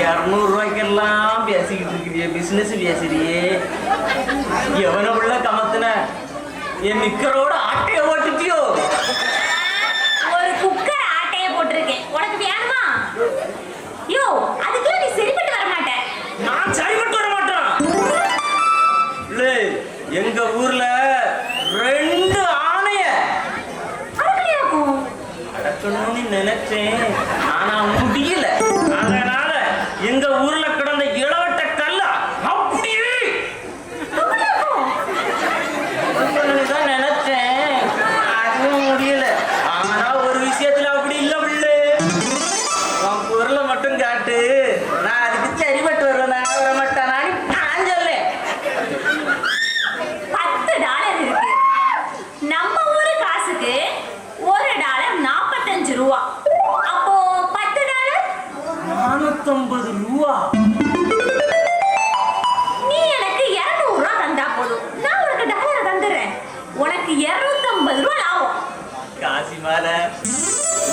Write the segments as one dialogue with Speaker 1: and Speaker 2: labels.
Speaker 1: இரநூறு ரூபாய்க்கெல்லாம் பேசிக்கிட்டு இருக்கிறியே பிசினஸ் பேசுறியே எவன உள்ள கமத்துன என் நிக்கரோட ஆட்டைய ஓட்டுட்டியோ
Speaker 2: ஒரு குக்கர் ஆட்டைய போட்டிருக்கேன் உனக்கு வேணுமா யோ அதுக்கெல்லாம் நீ சரிப்பட்டு வர மாட்ட
Speaker 1: நான் சரிபட்டு வர மாட்டேன் எங்க ஊர்ல ரெண்டு ஆணைய நினைச்சேன் ஆனா முடியல. அதனால எங்க ஊர்ல நானூத்தம்பது ரூபா.
Speaker 2: நீ எனக்கு இருநூறு ரூபா தந்தா போதும். நான் உனக்கு டாலரை தந்துடுறேன் உனக்கு இருநூத்தம்பது ரூபா லாபம்.
Speaker 1: காசி மால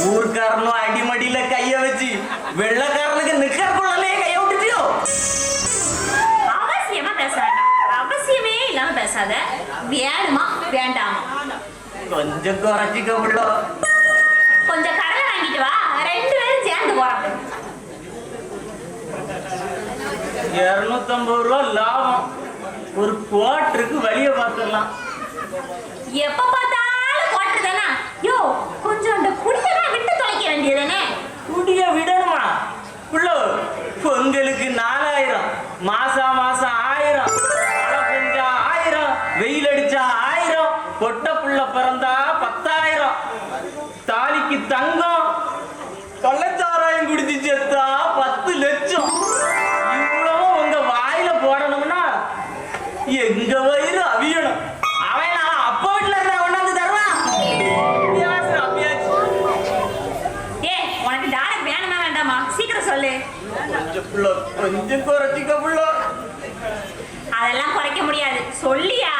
Speaker 1: ஊர்க்காரனும் அடிமடியில கைய வச்சு வெள்ளக்காரனுக்கு நிக்கறக்குள்ளே கைய விட்டுச்சியோ
Speaker 2: அவசியமா பேச வேண்டாம் அவசியமே இல்லாம பேசாத. வேணுமா? வேண்டாமா?
Speaker 1: கொஞ்சம் குறைச்சிக்க உள்ள
Speaker 2: கொஞ்சம் கடலை
Speaker 1: இருநூத்தம்பது ரூபா லாபம். ஒரு குவாட்டருக்கு வழிய பார்த்துடலாம்.
Speaker 2: எப்ப பார்த்தாலும் குவாட்டர் தானே? யோ கொஞ்சம் அந்த குடியெல்லாம் விட்டு தொலைக்க வேண்டியதுதானே?
Speaker 1: குடிய விடணுமா? பொங்கலுக்கு நாலாயிரம். மாசா மாசம்
Speaker 2: சொல்லு.
Speaker 1: கொஞ்சம் புள்ள கொஞ்சம் குறைச்சிக்க புள்ள
Speaker 2: அதெல்லாம் குறைக்க முடியாது. சொல்லியா?